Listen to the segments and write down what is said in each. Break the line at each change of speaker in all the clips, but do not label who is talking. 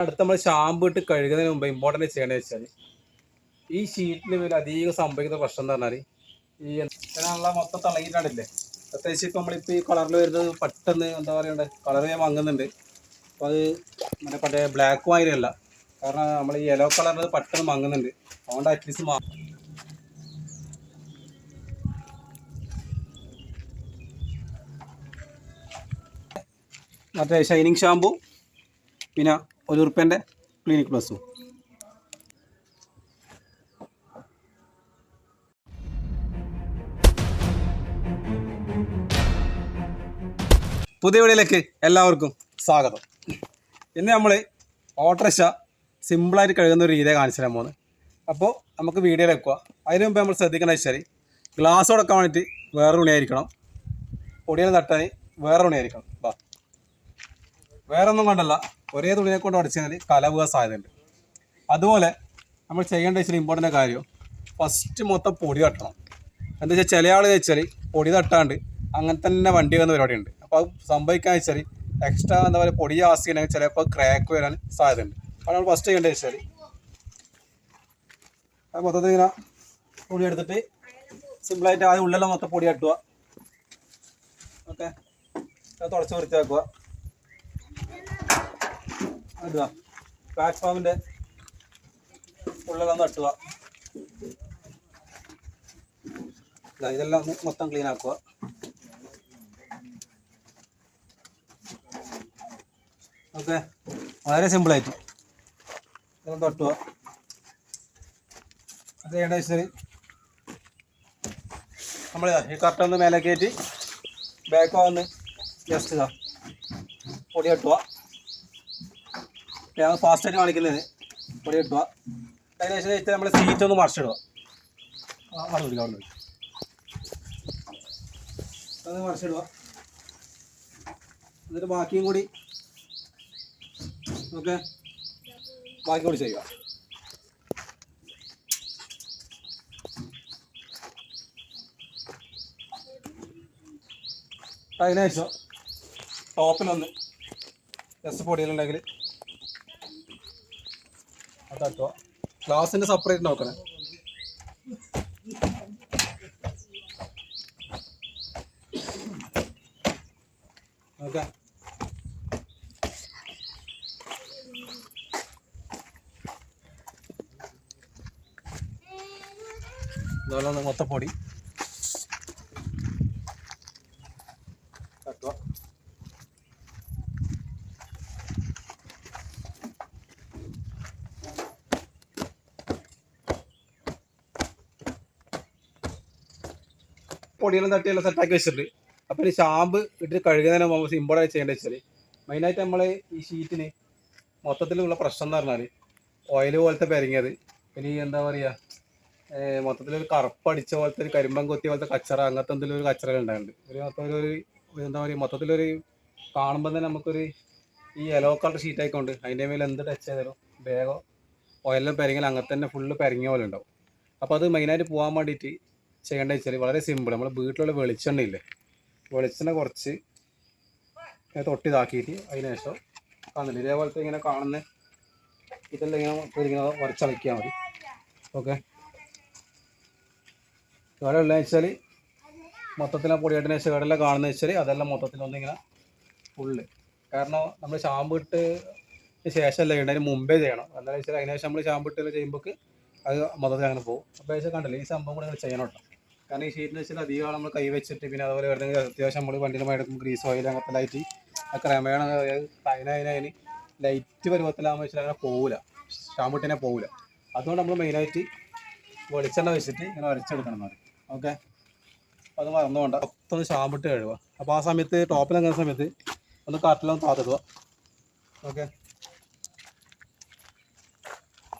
അടുത്ത് നമ്മൾ ഷാമ്പു ഇട്ട് കഴുകുന്നതിന് മുമ്പ് ഇമ്പോർട്ടന്റ് ചെയ്യേണ്ടത് വെച്ചാൽ ഈ ഷീറ്റിന് മേലെ അധികം സംഭവിക്കുന്ന പ്രശ്നം എന്ന് പറഞ്ഞാൽ ഈ ഇതിനുള്ള മൊത്തം തിളങ്ങിയിട്ടാണില്ലേ പ്രത്യേകിച്ച് ഇപ്പം നമ്മളിപ്പോൾ ഈ കളറിൽ വരുന്നത് പെട്ടെന്ന് എന്താ പറയണ്ടേ? കളർ ഞാൻ വാങ്ങുന്നുണ്ട്. അപ്പോൾ അത് മറ്റേ പറ്റേ ബ്ലാക്ക് വാങ്ങിയല്ല കാരണം നമ്മൾ ഈ യെല്ലോ കളറിൽ പെട്ടെന്ന് വാങ്ങുന്നുണ്ട്. അതുകൊണ്ട് അറ്റ്ലീസ്റ്റ് മാ മറ്റേ ഷൈനിങ് ഷാമ്പു പിന്നെ ഒരു ഉറുപ്പ്യന്റെ ക്ലിനിക് പ്ലസ്സും പുതിയ വീഡിയോയിലേക്ക് എല്ലാവർക്കും സ്വാഗതം. ഇന്ന് നമ്മൾ ഓട്ടോറിക്ഷ സിമ്പിളായിട്ട് കഴുകുന്ന ഒരു രീതിയെ കാണിച്ചു തരാൻ പോകുന്നത്. അപ്പോൾ നമുക്ക് വീഡിയോയിൽ വെക്കുക അതിന് മുമ്പ് നമ്മൾ ശ്രദ്ധിക്കേണ്ട വെച്ചാൽ ഗ്ലാസ് കൊടുക്കാൻ വേണ്ടിയിട്ട് വേറെ ഉണിയായിരിക്കണം പൊടിയിൽ തട്ടാൻ വേറെ തുണിയായിരിക്കണം വാ വേറെ ഒന്നും കൊണ്ടല്ല. ഒരേ തുണിയെ കൊണ്ട് അടിച്ചു കഴിഞ്ഞാൽ കലവുക സാധ്യതയുണ്ട്. അതുപോലെ നമ്മൾ ചെയ്യേണ്ട വെച്ചാൽ ഇമ്പോർട്ടന്റ് കാര്യം ഫസ്റ്റ് മൊത്തം പൊടി തട്ടണം. എന്താ വെച്ചാൽ ചില ആൾ വെച്ചാൽ പൊടി തട്ടാണ്ട് അങ്ങനെ തന്നെ വണ്ടി വന്ന പരിപാടിയുണ്ട്. അപ്പോൾ അത് സംഭവിക്കാൻ വെച്ചാൽ എക്സ്ട്രാ എന്താ പറയുക പൊടി ആസ് ചെയ്യണമെങ്കിൽ ചിലപ്പോൾ ക്രാക്ക് വരാൻ സാധ്യതയുണ്ട്. അപ്പോൾ നമ്മൾ ഫസ്റ്റ് ചെയ്യേണ്ടത് വെച്ചാൽ അത് മൊത്തത്തിൽ ഇങ്ങനെ പൊടി എടുത്തിട്ട് സിമ്പിളായിട്ട് ആദ്യം ഉള്ളെല്ലാം മൊത്തം പൊടി തട്ടുക. ഓക്കെ? തുടച്ച് വൃത്തിയാക്കുക. ഇടുക. പ്ലാറ്റ്ഫോമിന്റെ ഉള്ളെല്ലാം തട്ടുക ഇതെല്ലാം ഒന്ന് മൊത്തം ക്ലീൻ ആക്കുക. ഓക്കെ? വളരെ സിമ്പിളായിട്ട് ഇതെല്ലാം തട്ടുക. അത് ചെയ്യേണ്ട വെച്ചാൽ നമ്മൾ ഈ ഒന്ന് മേലെ കയറ്റി ബാക്ക് ഒന്ന് ജസ്റ്റ് ഇതാ പൊടി കെട്ടുക ഞാൻ ഫാസ്റ്റായിട്ട് കാണിക്കുന്നത്. പൊടി കിട്ടുക അതിന് ശേഷം വെച്ചാൽ നമ്മൾ സീറ്റ് ഒന്ന് മറിച്ചിടുക. അവിടെ അവിടെ വിളിക്കാം അത് മറിച്ചിടുക. എന്നിട്ട് ബാക്കിയും കൂടി ഓക്കെ ബാക്കി കൂടി ചെയ്യുക. അതിനുശേഷം ടോപ്പിലൊന്ന് ജസ്റ്റ് പൊടിയിലുണ്ടെങ്കിൽ ഗ്ലാസിന്റെ സെപ്പറേറ്റ് നോക്കണേ. ഓക്കെ. ഒന്ന് പൊടിയെല്ലാം തട്ടിയെല്ലാം സെറ്റാക്കി വെച്ചിട്ടുണ്ട്. അപ്പോൾ ഈ ഷാമ്പ് ഇട്ടിട്ട് കഴുകുന്നതിന് മുമ്പ് സിമ്പിളായി ചെയ്യേണ്ടത് വെച്ചാൽ മെയിനായിട്ട് നമ്മൾ ഈ ഷീറ്റിന് മൊത്തത്തിലുള്ള പ്രശ്നം എന്ന് പറഞ്ഞാൽ ഓയിൽ പോലത്തെ പെരങ്ങിയത്. ഇനി എന്താ പറയുക മൊത്തത്തിലൊരു കറുപ്പടിച്ച പോലത്തെ ഒരു കരിമ്പം കൊത്തിയ പോലത്തെ കച്ചറ അങ്ങനത്തെ എന്തെങ്കിലും ഒരു കച്ചറ ഉണ്ടായിട്ടുണ്ട്. ഒരു മൊത്തം ഒരു എന്താ പറയുക മൊത്തത്തിലൊരു കാണുമ്പോൾ തന്നെ നമുക്കൊരു ഈ യെല്ലോ കളർ ഷീറ്റ് ആയിക്കൊണ്ട് അതിന്റെ മേലെ എന്ത് ടച്ച് ചെയ്താലും വേഗം ഓയിലും പെരങ്ങിയാലും അങ്ങനെ തന്നെ ഫുള്ള് പെരങ്ങിയ പോലെ ഉണ്ടാവും. അപ്പോൾ അത് മെയിനായിട്ട് പോകാൻ വേണ്ടിയിട്ട് ചെയ്യേണ്ടത് വെച്ചാൽ വളരെ സിമ്പിൾ നമ്മൾ വീട്ടിലുള്ള വെളിച്ചെണ്ണ ഇല്ലേ വെളിച്ചെണ്ണ കുറച്ച് തൊട്ടിതാക്കിയിട്ട് തൊട്ട് ഇതാക്കിയിട്ട് അതിന് ശേഷം കാണുന്നില്ല ഇതേപോലത്തെ ഇങ്ങനെ കാണുന്ന ഇതെല്ലാം ഇങ്ങനെ ഇങ്ങനെ വരച്ചളക്കിയാൽ മതി. ഓക്കെ കേടുള്ള വെച്ചാൽ മൊത്തത്തിൽ ആ പൊടിയായിട്ടിന് ശേഷം കേടെല്ലാം കാണുന്ന വെച്ചാൽ അതെല്ലാം മൊത്തത്തിൽ ഒന്നിങ്ങനെ ഫുള്ള് കാരണം നമ്മൾ ഷാമ്പു ഇട്ട് ശേഷമല്ല ചെയ്യണം അതിന് മുമ്പേ ചെയ്യണം. എന്താണെന്ന് വെച്ചാൽ അതിന് ശേഷം നമ്മൾ ഷാമ്പു ഇട്ട് ചെയ്യുമ്പോൾ അത് മൊത്തത്തിൽ അങ്ങനെ പോകും. അപ്പോൾ വെച്ചാൽ കണ്ടില്ല? ഈ സംഭവം കൂടെ ചെയ്യണം കേട്ടോ. കാരണം ഈ ഷീറ്റിന് വെച്ചാൽ അധികം നമ്മൾ കൈവച്ചിട്ട് പിന്നെ അതുപോലെ വരുന്നെങ്കിൽ അത്യാവശ്യം നമ്മൾ വണ്ടിയിൽ മേടക്കും ഗ്രീസ് ഓയിൽ അങ്ങനത്തെ ലൈറ്റ് ആ ക്രമേണ അതിനതിനതിന് ലൈറ്റ് പരുവത്തിലാകുമ്പോൾ വെച്ചാൽ അങ്ങനെ പോകില്ല ഷാമ്പുട്ടിനെ പോകില്ല അതുകൊണ്ട് നമ്മൾ മെയിനായിട്ട് വെളിച്ചെണ്ണ വെച്ചിട്ട് ഇങ്ങനെ വരച്ചെടുക്കണം എന്ന് ഓക്കെ അത് മറന്നുകൊണ്ട് ഒന്ന് ഷാമ്പിട്ട് കഴുകുക. അപ്പോൾ ആ സമയത്ത് ടോപ്പിൽ അങ്ങനെ സമയത്ത് ഒന്ന് കാട്ടിലൊന്ന് താത്തിടുക. ഓക്കെ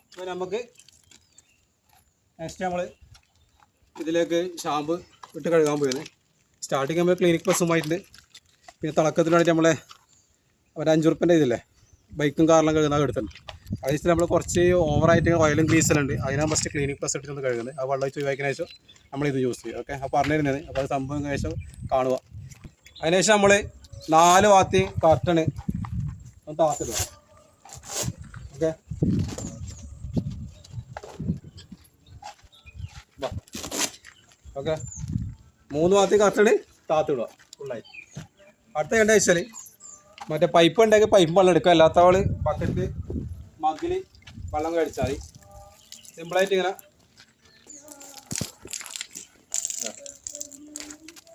അപ്പോൾ നമുക്ക് നെക്സ്റ്റ് നമ്മൾ ഇതിലേക്ക് ഷാമ്പ് ഇട്ട് കഴുകാൻ പോയത് സ്റ്റാർട്ടിങ് നമ്മൾ ക്ലിനിക് ബസ്സുമായിട്ടുണ്ട് പിന്നെ തിളക്കത്തിനായിട്ട് നമ്മളെ ഒരു അഞ്ചുറുപ്പന്റെ ഇതില്ലേ ബൈക്കും കാറിലും കഴുകുന്ന എടുത്തിട്ടുണ്ട്. അത് വെച്ചിട്ട് നമ്മൾ കുറച്ച് ഓവറായിട്ട് ഓയിലും ഗ്ലീസലുണ്ട് അതിനാ ഫസ്റ്റ് ക്ലിനിക് പ്ലസ് ഇട്ടിട്ട് കഴുകുന്നത്. ആ വെള്ളം വെച്ച് ഉപയോഗിക്കുന്ന ശേഷം നമ്മളിത് യൂസ് ചെയ്യും ഓക്കെ അപ്പോൾ പറഞ്ഞിരുന്നത് അപ്പോൾ അത് സംഭവം ശേഷം കാണുക. അതിനുശേഷം നമ്മൾ നാല് വാത്തി കർട്ടണ് ഒന്ന് താത്തിടുക ഓക്കെ ഓക്കെ. മൂന്ന് ഭാഗത്ത് കറക്റ്റ് താത്തിടുക ഫുള്ളായി അടുത്ത എന്താ വെച്ചാൽ മറ്റേ പൈപ്പ് ഉണ്ടെങ്കിൽ പൈപ്പ് വെള്ളം എടുക്കുക. അല്ലാത്തവൾ ബക്കറ്റ് മഗ്ഗിൽ വെള്ളം കഴിച്ചാൽ മതി സിമ്പിളായിട്ട് ഇങ്ങനെ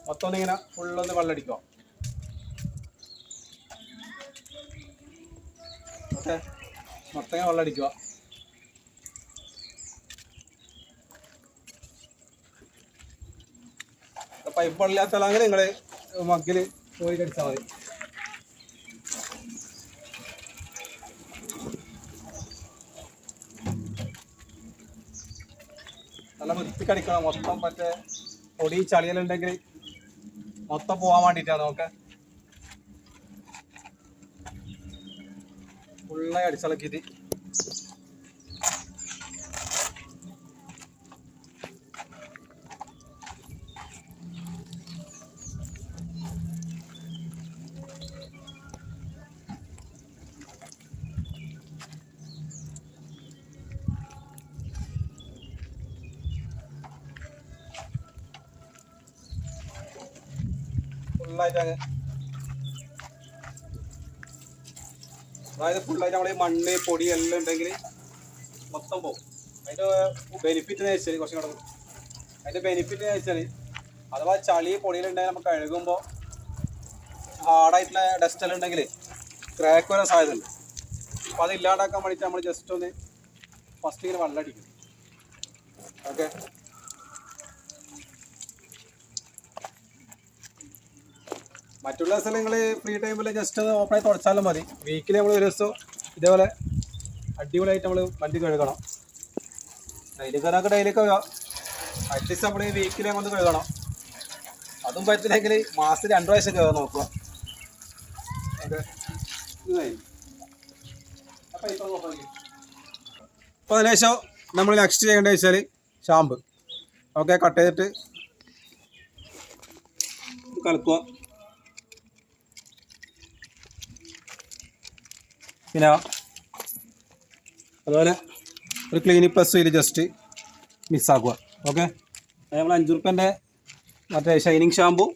മൊത്തം ഇങ്ങനെ ഫുള്ളൊന്ന് വെള്ളം അടിക്കുക. ഓക്കെ. മൊത്തം വെള്ളം അടിക്കുക. പൈപ്പ് വെള്ളമില്ലാത്തതാണെങ്കിൽ നിങ്ങൾ മഗ്ഗിൽ പോയി കടിച്ചാൽ മതി. നല്ല വൃത്തി കടിക്കണം മൊത്തം മറ്റേ പൊടി ചളിയലുണ്ടെങ്കിൽ മൊത്തം പോവാൻ വേണ്ടിയിട്ടാണ് നമുക്ക് ഫുള്ളായി അടിച്ചിളക്കിയിട്ട്. ഫുള്ളായിട്ട് അതായത് ഫുള്ളായിട്ട് നമ്മളെ ഈ മണ്ണ് പൊടി എല്ലാം ഉണ്ടെങ്കിൽ മൊത്തം പോകും അതിന്റെ ബെനിഫിറ്റ് എന്ന് വെച്ചാൽ കുറച്ചും കൂടെ അതിന്റെ ബെനിഫിറ്റ് എന്ന് വെച്ചാൽ അഥവാ ചളി പൊടിയിലുണ്ടെങ്കിൽ നമുക്ക് കഴുകുമ്പോൾ ഹാർഡായിട്ടുള്ള ഡസ്റ്റ് എല്ലാം ഉണ്ടെങ്കിൽ ക്രാക്ക് വരാൻ സാധ്യതയുണ്ട്. അപ്പോൾ അത് ഇല്ലാണ്ടാക്കാൻ വേണ്ടിയിട്ട് നമ്മൾ ജസ്റ്റ് ഒന്ന് ഫസ്റ്റ് ഇങ്ങനെ വെള്ളം അടിക്കും ഓക്കെ മറ്റുള്ള സ്ഥലങ്ങൾ ഫ്രീ ടൈമിൽ ജസ്റ്റ് ഒന്ന് ഓപ്പണായി തുടച്ചാലും മതി. വീക്കിൽ നമ്മൾ ഒരു ദിവസം ഇതേപോലെ അടിപൊളിയായിട്ട് നമ്മൾ വണ്ടി കഴുകണം. ഡെയിലി കയറാൻ ഡെയിലി കഴുകാം അറ്റ്ലീസ്റ്റ് നമ്മൾ വീക്കിൽ അങ്ങോട്ട് കഴുകണം. അതും പറ്റില്ലെങ്കിൽ മാസത്തിൽ രണ്ട് പ്രാവശ്യം കയറാൻ നോക്കുക. അപ്പോൾ അതിനുശേഷം നമ്മൾ നെക്സ്റ്റ് ചെയ്യേണ്ടത് വെച്ചാൽ ഷാമ്പ്. ഓക്കെ കട്ട് ചെയ്തിട്ട് കലക്കുക. പിന്നെ അതുപോലെ ഒരു ക്ലീനിക് പ്ലസ് ഇതിൽ ജസ്റ്റ് മിക്സാക്കുക ഓക്കെ നമ്മൾ അഞ്ച് റുപ്യന്റെ മറ്റേ ഷൈനിങ് ഷാമ്പു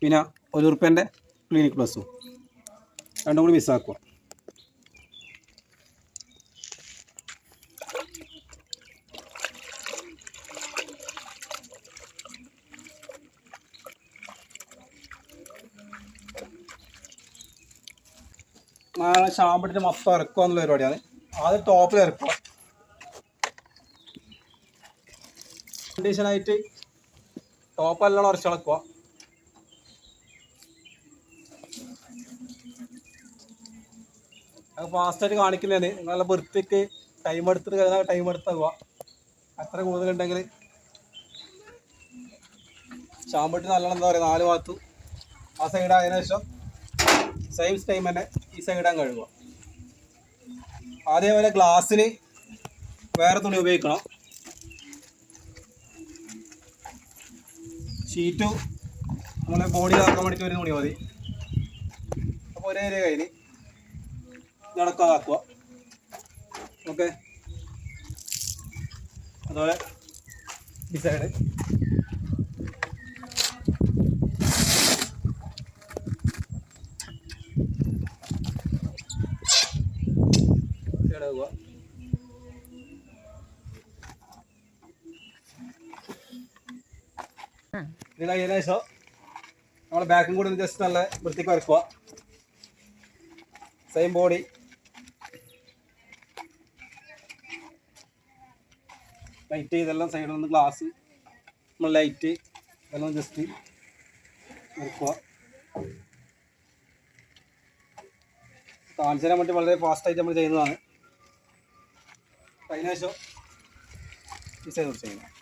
പിന്നെ ഒരു റുപ്യന്റെ ക്ലീനിക് പ്ലസ്സും രണ്ടും കൂടി മിസ്സാക്കുക. നാളെ ഷാമ്പിട്ടിട്ട് മൊത്തം ഇറക്കുക എന്നുള്ള പരിപാടിയാണ്. ആദ്യം ടോപ്പിൽ ഇറക്കുക. കണ്ടീഷനായിട്ട് ടോപ്പെല്ലാം ഉറച്ചിളക്കുക അത് ഫാസ്റ്റായിട്ട് കാണിക്കുന്നതാണ്. നല്ല വൃത്തിക്ക് ടൈം എടുത്തിട്ട് കഴിഞ്ഞാൽ ടൈം എടുത്താകുക അത്ര കൂടുതലുണ്ടെങ്കിൽ ചാമ്പട്ടി നല്ലോണം എന്താ പറയുക നാല് ഭാഗത്തു. ആ സൈഡ് ആയതിനു ശേഷം സെയിം ടൈം തന്നെ ഈ ഇടാൻ കഴുകുക അതേപോലെ ഗ്ലാസ്സിന് വേറെ തുണി ഉപയോഗിക്കണം? ഷീറ്റ് നമ്മളെ ബോഡി ആക്കാൻ വേണ്ടിയിട്ട് ഒരു തുണി മതി. അപ്പോൾ ഒരേ ഒരേ കയ്യിൽ നടക്കാതാക്കുക ഓക്കെ അതുപോലെ ഈ സൈഡ് ഇത് കഴിഞ്ഞ ശേഷം നമ്മൾ ബാക്കും കൂടി ജസ്റ്റ് നല്ല വൃത്തിക്ക് വരക്കുക സെയിം ബോഡി ലൈറ്റ് ഇതെല്ലാം സൈഡിൽ നിന്ന് ഗ്ലാസ് നമ്മൾ ലൈറ്റ് ഇതെല്ലാം ജസ്റ്റ് വരക്കുക കാണിച്ചു തരാൻ വളരെ ഫാസ്റ്റായിട്ട് നമ്മൾ ചെയ്യുന്നതാണ്. അതിനുശേഷം ഈ സൈഡ് ചെയ്യണം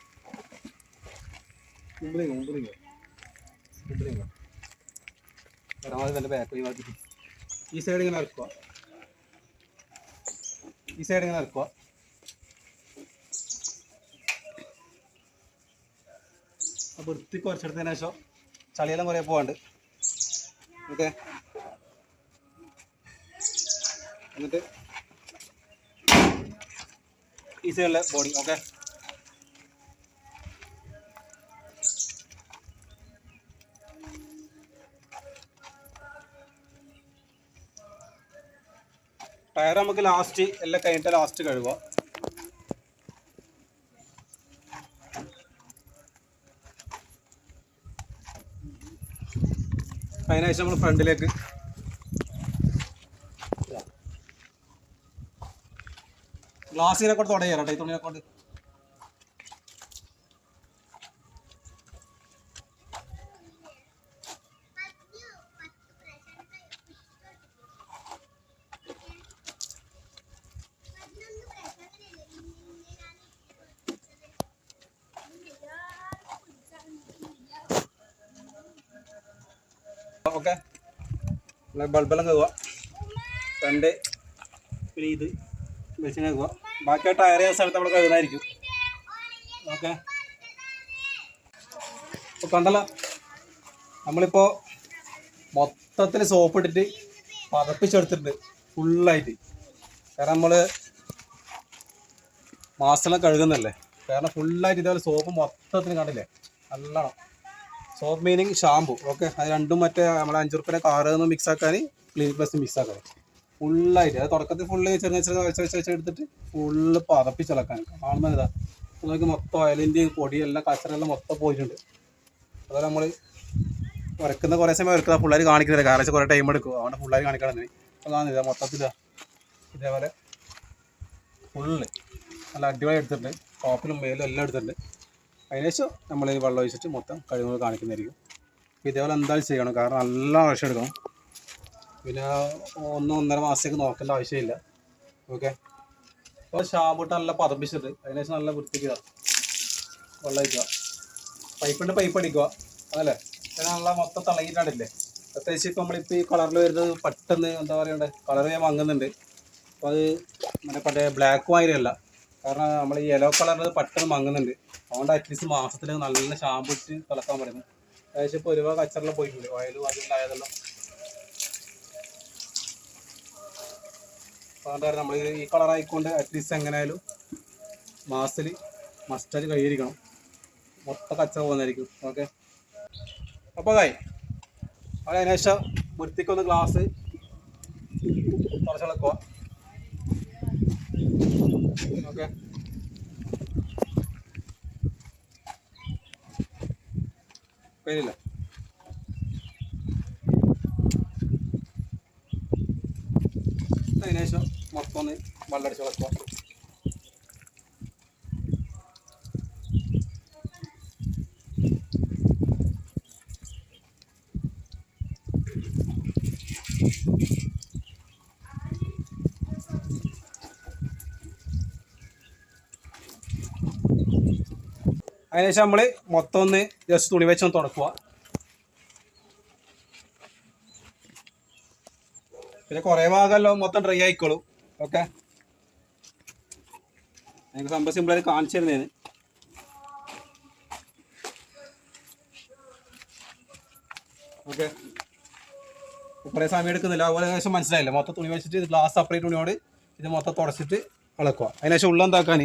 പരമാവധി നല്ല ബാക്ക് ഈ സൈഡ് ഇങ്ങനെ ഇറക്കുക. ഈ സൈഡ് ഇങ്ങനെ ഇറക്കുക. അപ്പോൾ വൃത്തി കുറച്ചെടുത്തതിന് ശേഷം ചളിയെല്ലാം കുറേ പോകാണ്ട് ഓക്കെ? എന്നിട്ട് ഈ സൈഡിലെ ബോഡി ഓക്കെ? ടയർ നമുക്ക് ലാസ്റ്റ് എല്ലാം കഴിഞ്ഞിട്ട് ലാസ്റ്റ് കഴുകാം അതിനുശേഷം നമ്മൾ ഫ്രണ്ടിലേക്ക് ഗ്ലാസ്സിനെ കൊണ്ട് തുടങ്ങിയാലോ ഈ തുണിനെ കൊണ്ട്. ഓക്കെ. ബൾബെല്ലാം കഴുകുക. ഫ്രണ്ട് പിന്നെ ഇത്. വെച്ച് കഴുകുക. ബാക്കി ടയർ ചെയ്യുന്ന സ്ഥലത്ത് നമ്മൾ കഴുകുന്നതായിരിക്കും. ഓക്കെ. ഇപ്പോൾ കണ്ടല്ലോ? നമ്മളിപ്പോൾ മൊത്തത്തിൽ സോപ്പ് ഇട്ടിട്ട് പതപ്പിച്ചെടുത്തിട്ടുണ്ട്. ഫുള്ളായിട്ട് കാരണം നമ്മൾ മാസമെല്ലാം കഴുകുന്നല്ലേ കാരണം ഫുള്ളായിട്ട് ഇതേപോലെ സോപ്പ് മൊത്തത്തിൽ കണ്ടില്ലേ? നല്ലോണം. സോപ്പ് മീനിങ് ഷാമ്പു ഓക്കെ അത് രണ്ടും മറ്റേ നമ്മളെ അഞ്ചു റുപ്യ കാറ് നിന്ന് മിക്സ് ആക്കാൻ ക്ലീൻ പ്ലസ് മിക്സ് ആക്കാൻ ഫുള്ളായിട്ട് അത് തുടക്കത്തിൽ ഫുള്ള് ചെറിയ ചെറിയ വെച്ച് വെച്ച് വെച്ച് എടുത്തിട്ട് ഫുള്ള് പതപ്പിച്ചിളക്കാൻ കാണുന്നത് ഇതാ. നമുക്ക് മൊത്തം ഓയിലിന്റെ പൊടിയെല്ലാം കച്ചറെല്ലാം മൊത്തം പോയിട്ടുണ്ട്. അതുപോലെ നമ്മൾ വരക്കുന്ന കുറേ സമയം വരക്കുക പിള്ളേർ കാണിക്കുന്നില്ല. കാരണം കുറേ ടൈം എടുക്കും. അതുകൊണ്ട് പിള്ളേർ കാണിക്കണം അപ്പോൾ കാണുന്നില്ല മൊത്തത്തിൽ ഇതേപോലെ ഫുള്ള് നല്ല അടിപൊളി എടുത്തിട്ടുണ്ട്. ടോപ്പിലും മേലും എല്ലാം എടുത്തിട്ടുണ്ട്. അതിനുശേഷം നമ്മൾ ഈ വെള്ളം ഒഴിച്ചിട്ട് മൊത്തം കഴിവുകൾ കാണിക്കുന്നതായിരിക്കും. ഇതേപോലെ എന്തായാലും ചെയ്യണം. കാരണം നല്ല ആവശ്യം എടുക്കണം. പിന്നെ ഒന്ന് ഒന്നര മാസത്തേക്ക് നോക്കേണ്ട ആവശ്യമില്ല. ഓക്കെ അപ്പോൾ ഷാമ്പൂട്ട് നല്ല പതപ്പിച്ചിട്ട് അതിനുശേഷം നല്ല വൃത്തിക്കുക വെള്ളം ഒഴിക്കുക. പൈപ്പിന്റെ പൈപ്പ് അടിക്കുക. അതല്ലേ? പിന്നെ നല്ല മൊത്തം തിളങ്ങിയിട്ടാണില്ലേ പ്രത്യേകിച്ച് ഇപ്പോൾ നമ്മളിപ്പോൾ ഈ കളറിൽ വരുന്നത് പെട്ടെന്ന് എന്താ പറയണ്ടേ? കളർ ഞാൻ വാങ്ങുന്നുണ്ട്. അപ്പോൾ അത് മറ്റേ പറ്റേ ബ്ലാക്ക് മാതിരിയല്ല കാരണം നമ്മൾ ഈ യെല്ലോ കളറിൽ പെട്ടെന്ന് മങ്ങുന്നുണ്ട് അതുകൊണ്ട് അറ്റ്ലീസ്റ്റ് മാസത്തിൽ നല്ല ഷാമ്പു ഇട്ട് തിളക്കാൻ പറയുന്നത് ഏകദേശം ഇപ്പോൾ ഒരുപാട് കച്ചറെല്ലാം പോയിട്ടുണ്ട്. ഓയിലും അതുകൊണ്ടായതെല്ലാം അതുകൊണ്ട് നമ്മൾ ഈ കളറായിക്കൊണ്ട് അറ്റ്ലീസ്റ്റ് എങ്ങനെയായാലും മാസത്തിൽ മസ്റ്റർ കൈയിരിക്കണം മൊത്തം കച്ചറ പോകുന്നതായിരിക്കും. ഓക്കെ അപ്പോൾ കായ് അത് അതിനുശേഷം വൃത്തിക്കൊന്ന് ഗ്ലാസ് കുറച്ചിളക്കുക ഓക്കെ പേരില്ല. അതിനുശേഷം മൊത്തം ഒന്ന് വെള്ളടിച്ച് കളക്കുക അതിനുശേഷം നമ്മൾ മൊത്തം ഒന്ന് ജസ്റ്റ് തുണി വെച്ചൊന്ന് തുടക്കുക പിന്നെ കുറേ ഭാഗമല്ലോ മൊത്തം ഡ്രൈ ആയിക്കോളും. ഓക്കെ എനിക്ക് സംഭവം സിമ്പിളായിട്ട് കാണിച്ചു തരുന്നതിന് ഓക്കെ കുറേ സമയം എടുക്കുന്നില്ല. അതുപോലെ ഏകദേശം മനസ്സിലായില്ല? മൊത്തം തുണി വെച്ചിട്ട് ഗ്ലാസ് സെപ്പറേറ്റ് തുണിയോട് ഇത് മൊത്തം തുടച്ചിട്ട് ഇളക്കുക അതിനുശേഷം ഉള്ള എന്താക്കാൻ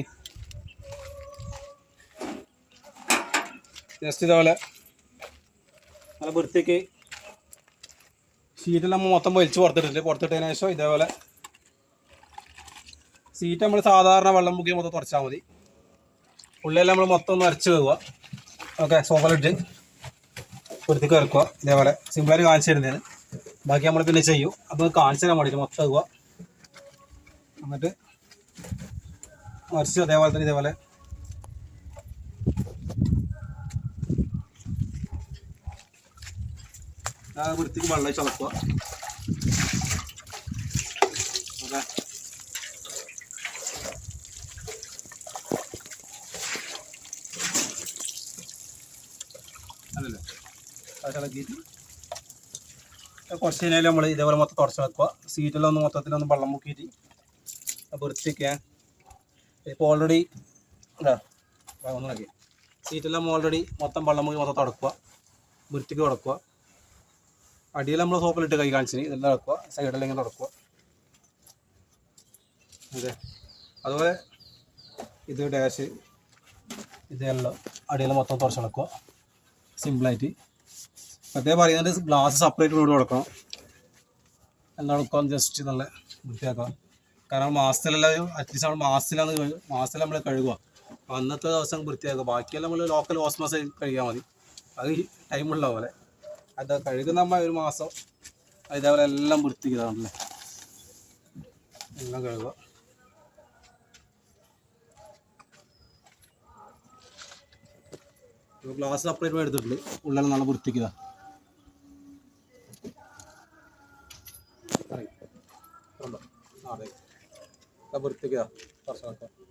ജസ്റ്റ് ഇതേപോലെ നല്ല വൃത്തിക്ക് ഷീറ്റെല്ലാം മൊത്തം വലിച്ച് പുറത്തിട്ടിട്ട് പുറത്തിട്ടതിന് ശേഷം ഇതേപോലെ സീറ്റ് നമ്മൾ സാധാരണ വെള്ളം മുക്കി മൊത്തം തുറച്ചാൽ മതി. ഉള്ളിലെല്ലാം നമ്മൾ മൊത്തം ഒന്ന് അരച്ച് വെക്കുക. ഓക്കെ സോഫലിട്ട് വൃത്തിക്ക് ഇറക്കുക ഇതേപോലെ സിമ്പിളായിട്ട് കാണിച്ചു തരുന്നതിന് ബാക്കി നമ്മൾ പിന്നെ ചെയ്യും. അപ്പോൾ കാണിച്ചു തരാൻ മൊത്തം വെക്കുക എന്നിട്ട് മറിച്ച് അതേപോലെ തന്നെ ഇതേപോലെ വൃത്തിക്ക് വെള്ളം ഇളക്കിയിട്ട് കുറച്ച് കഴിഞ്ഞാൽ നമ്മൾ ഇതേപോലെ മൊത്തം തുടച്ച് വെക്കുക. സീറ്റെല്ലാം ഒന്ന് മൊത്തത്തിലൊന്ന് വെള്ളം മുക്കിയിട്ട് അപ്പോൾ വൃത്തിക്ക് ഇപ്പോൾ ഓൾറെഡി ഒന്നിളക്കി സീറ്റെല്ലാം ഓൾറെഡി മൊത്തം വെള്ളം മുക്കി മൊത്തം തുടക്കുക. വൃത്തിക്ക് തുടക്കുക. അടിയിൽ നമ്മൾ സോപ്പിലിട്ട് കൈ കാണിച്ചിന്. ഇതെല്ലാം ഇറക്കുക ഇങ്ങനെ നടക്കുക അതെ. അതുപോലെ ഇത് ഡാഷ് ഇതെല്ലാം അടിയിൽ മൊത്തം തുറച്ച് നടക്കുക സിമ്പിളായിട്ട് അതേ പറയുന്നത് ഗ്ലാസ് സെപ്പറേറ്റ് ഇവിടെ കൊടുക്കണം. എല്ലാം കൊടുക്കാം ജസ്റ്റ് നല്ല വൃത്തിയാക്കാം. കാരണം മാസത്തിലെല്ലാം അറ്റ്ലീസ്റ്റ് നമ്മൾ മാസത്തിലാണ് മാസത്തിൽ നമ്മൾ കഴുകുക അന്നത്തെ ദിവസം വൃത്തിയാക്കുക ബാക്കിയെല്ലാം നമ്മൾ ലോക്കൽ ഓസ്മോസ് കഴുകിയാൽ മതി. അത് ടൈമുള്ള പോലെ. അത് കഴുകുന്ന ഒരു മാസം ഇതേപോലെ എല്ലാം വൃത്തിക്കുന്നതാണല്ലേ എല്ലാം കഴുകുക. ഗ്ലാസ് സെപ്പറേറ്റ് എടുത്തിട്ടുണ്ട് ഉള്ളിൽ നല്ല വൃത്തിക്കുക വൃത്തിക്കുക കുറച്ച് ഇതിന്റെ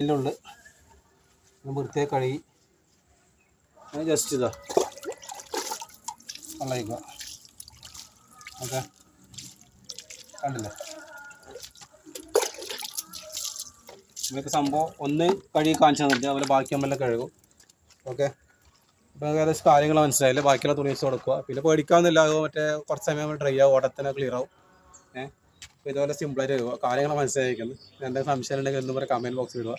ഉള്ളിൽ വൃത്തിയായി കഴുകി. ജസ്റ്റ് ഇതാ. വെള്ളയിക്കുക ഓക്കെ. കണ്ടില്ലേ? ഇവയൊക്കെ സംഭവം ഒന്ന് കഴുകി കാണിച്ചു തന്നിട്ട് അതുപോലെ ബാക്കി നമ്മളെല്ലാം കഴുകും. ഓക്കെ. അപ്പോൾ ഏകദേശം കാര്യങ്ങൾ മനസ്സിലായില്ലേ? ബാക്കിയുള്ള തുണി വെച്ച് കൊടുക്കുക പിന്നെ പേടിക്കാമെന്നില്ല അത് മറ്റേ കുറച്ച് സമയം ഡ്രൈ ആവും ഉടനെ ക്ലിയർ ആവും. അപ്പോൾ ഇതുപോലെ സിമ്പിളായിട്ട് കഴുകുക കാര്യങ്ങൾ മനസ്സിലായിരിക്കുന്നത് എന്തെങ്കിലും സംശയം ഉണ്ടെങ്കിൽ എന്നും പറയാം കമന്റ് ബോക്സിൽ ഇടുക.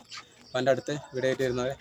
അപ്പോൾ എന്റെ അടുത്ത് വീഡിയോ ആയിട്ട് വരുന്നവരെ